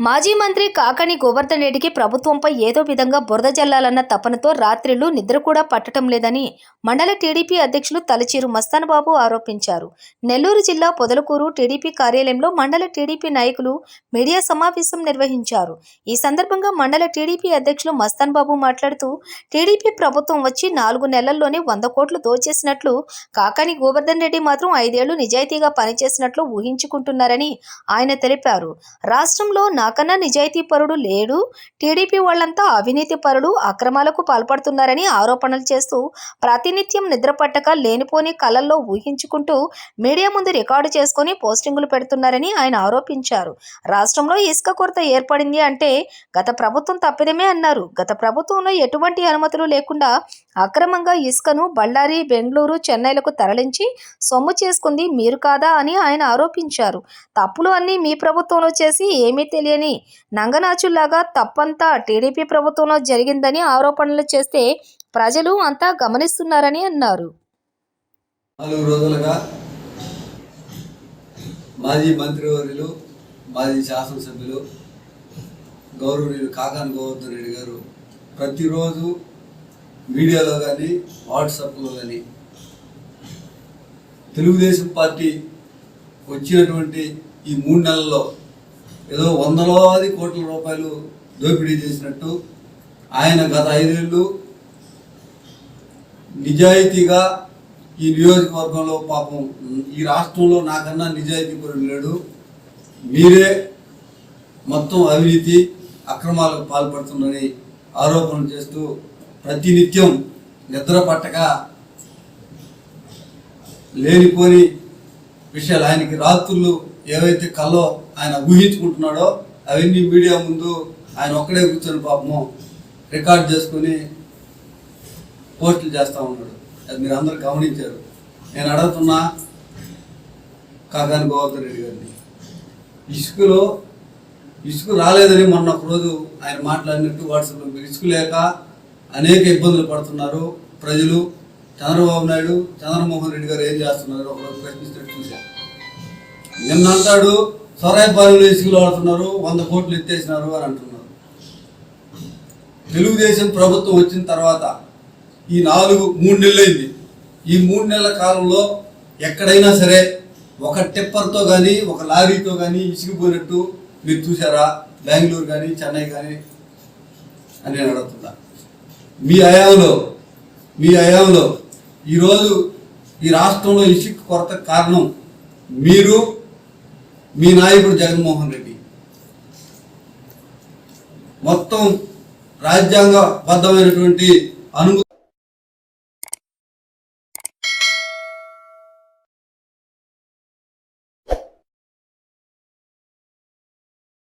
మాజీ మంత్రి కాకని గోవర్ధన్ రెడ్డికి ప్రభుత్వంపై ఏదో విధంగా బురద జల్లాలన్న తపనతో రాత్రిళ్ళు నిద్ర కూడా పట్టడం లేదని మండల టీడీపీ అధ్యక్షులు తలచీరు మస్తానబాబు ఆరోపించారు. నెల్లూరు జిల్లా పొదలకూరు టీడీపీ కార్యాలయంలో మండల టీడీపీ నాయకులు మీడియా సమావేశం నిర్వహించారు. ఈ సందర్భంగా మండల టీడీపీ అధ్యక్షులు మస్తాన్ బాబు మాట్లాడుతూ టీడీపీ ప్రభుత్వం వచ్చి నాలుగు నెలల్లోనే వంద కోట్లు దోచేసినట్లు కాకాని గోవర్ధన్ రెడ్డి మాత్రం ఐదేళ్ళు నిజాయితీగా పనిచేసినట్లు ఊహించుకుంటున్నారని ఆయన తెలిపారు. రాష్ట్రంలో నాకన్నా నిజాయితీ పరుడు లేడు. టీడీపీ వాళ్ళంతా అవినీతి పరుడు అక్రమాలకు పాల్పడుతున్నారని ఆరోపణలు చేస్తూ ప్రాతినిధ్యం నిద్రపట్టక లేనిపోని కలల్లో ఊహించుకుంటూ మీడియా ముందు రికార్డు చేసుకొని పోస్టింగులు పెడుతున్నారని ఆయన ఆరోపించారు. రాష్ట్రంలో ఇసుక కొరత ఏర్పడింది అంటే గత ప్రభుత్వం తప్పిదమే అన్నారు. గత ప్రభుత్వంలో ఎటువంటి అనుమతులు లేకుండా అక్రమంగా ఇసుకను బళ్ళారి బెంగళూరు చెన్నైలకు తరలించి సొమ్ము చేసుకుంది మీరు కాదా అని ఆయన ఆరోపించారు. తప్పులు అన్నీ మీ ప్రభుత్వంలో చేసి ఏమీ తెలియని నంగనాచుల్లాగా తప్పంతా టీడీపీ ప్రభుత్వంలో జరిగిందని ఆరోపణలు చేస్తే ప్రజలు అంతా గమనిస్తున్నారని అన్నారు. నాలుగు రోజులుగా మాజీ మంత్రివర్యులు మాజీ శాసనసభ్యులు గౌరవనీయులు కాకాని గోవర్ధన్ రెడ్డి గారు ప్రతిరోజు మీడియాలో కానీ వాట్సాప్లో కానీ తెలుగుదేశం పార్టీ వచ్చినటువంటి ఈ మూడు నెలల్లో ఏదో వందలాది కోట్ల రూపాయలు దోపిడీ చేసినట్టు ఆయన గత ఐదేళ్ళు నిజాయితీగా ఈ నియోజకవర్గంలో పాపం ఈ రాష్ట్రంలో నాకన్నా నిజాయితీ పరుడు లేడు. మీరే మొత్తం అవినీతి అక్రమాలకు పాల్పడుతుందని ఆరోపణలు చేస్తూ ప్రతినిత్యం నిద్ర పట్టక లేనిపోని విషయాలు ఆయనకి రాత్రులు ఏవైతే కల్లో ఆయన ఊహించుకుంటున్నాడో అవన్నీ మీడియా ముందు ఆయన ఒక్కడే కూర్చొని పాపము రికార్డ్ చేసుకొని పోస్టులు చేస్తూ ఉన్నాడు. అది మీరు అందరు గమనించారు. నేను అడుగుతున్నా కాకాని గోవర్ధన్ రెడ్డి గారిని. ఇసుకలో ఇసుక రాలేదని మొన్న ఒక రోజు ఆయన మాట్లాడినట్టు వాట్సాప్లో ఇసుక లేక అనేక ఇబ్బందులు పడుతున్నారు ప్రజలు. చంద్రబాబు నాయుడు చంద్రమోహన్ రెడ్డి గారు ఏం చేస్తున్నారు? ఒకరోజు ప్రశ్నిస్తున్నట్టు చూశారు. నిన్న అంటాడు సొరాయిపాలెంలో ఇసుకలు వాడుతున్నారు వంద కోట్లు ఎత్తేసినారు అని అంటున్నారు తెలుగుదేశం ప్రభుత్వం వచ్చిన తర్వాత ఈ నాలుగు మూడు నెలలైంది. ఈ మూడు నెలల కాలంలో ఎక్కడైనా సరే ఒక టిప్పర్తో కానీ ఒక లారీతో కానీ ఇసుకుపోయినట్టు మీరు చూసారా బెంగళూరు కానీ చెన్నై కానీ అని నేను అడుగుతున్నా. మీ అయాంలో మీ అయాంలో ఈరోజు ఈ రాష్ట్రంలో ఇసుక కొరత కారణం మీరు మీ నాయకుడు జగన్మోహన్ రెడ్డి. మొత్తం రాజ్యాంగబద్ధమైనటువంటి అను